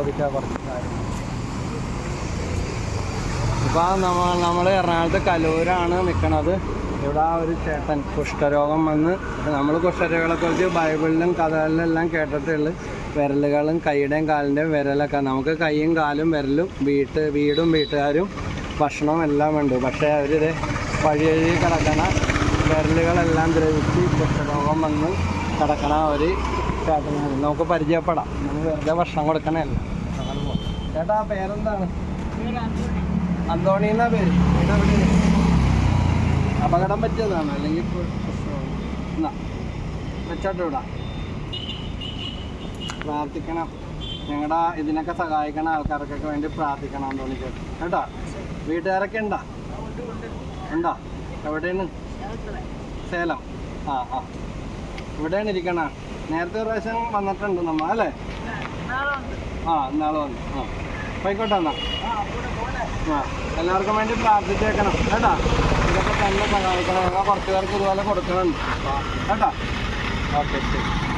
ചോദിക്കാം കുറച്ച് കാര്യങ്ങൾ ഇപ്പൊ നമ്മൾ നമ്മൾ എറണാകുളത്ത് കലൂരാണ് നിൽക്കണത് ഇവിടെ ആ ഒരു ചേട്ടൻ കുഷ്ഠരോഗം വന്ന് നമ്മൾ കുഷ്ഠരോഗങ്ങളെക്കുറിച്ച് ബൈബിളിലും കഥകളിലും എല്ലാം കേട്ടിട്ടുള്ളു വിരലുകളും കൈയുടെയും കാലിന്റെയും വിരലൊക്കെ. നമുക്ക് കൈയും കാലും വിരലും വീട്ട് വീടും വീട്ടുകാരും ഭക്ഷണവും എല്ലാം ഉണ്ട്. പക്ഷേ അവരിത് വഴിയഴി കിടക്കണ വിരലുകളെല്ലാം ദ്രവിച്ച് കുഷ്ഠരോഗം വന്ന് കിടക്കണ ഒരു ചേട്ടനാണ് നമുക്ക് പരിചയപ്പെടാം. നമ്മൾ വെറുതെ ഭക്ഷണം കൊടുക്കണല്ല ചേട്ടാ പേരെന്താണ്? അന്തോണി എന്നാ പേര്. അപകടം പറ്റിയതാണ്? അല്ലെങ്കിൽ. എന്നാ വെച്ചോട്ട് വിടാം പ്രാർത്ഥിക്കണം. ഞങ്ങളുടെ ഇതിനൊക്കെ സഹായിക്കണ ആൾക്കാർക്കൊക്കെ വേണ്ടി പ്രാർത്ഥിക്കണം അന്തോണി ചേട്ടൻ. കേട്ടോ? വീട്ടുകാരൊക്കെ ഉണ്ടാ? ഉണ്ടാ? എവിടെയാണ്? സേലം. ആ ആ. ഇവിടെയാണ് ഇരിക്കണ. നേരത്തെ ഒരു പ്രാവശ്യം വന്നിട്ടുണ്ട് നമ്മ അല്ലേ? ആ നാളെ വന്നു. ആ. പോയിക്കോട്ടെ എന്നാ. ആ എല്ലാവർക്കും വേണ്ടി പ്രാർത്ഥിച്ചേക്കണം കേട്ടാ? ഇതൊക്കെ തന്നെ സഹായിക്കണം. ഞങ്ങൾ കുറച്ച് പേർക്ക് ഇതുപോലെ കൊടുക്കണുണ്ട്. കേട്ടാ? ഓക്കെ ശരി.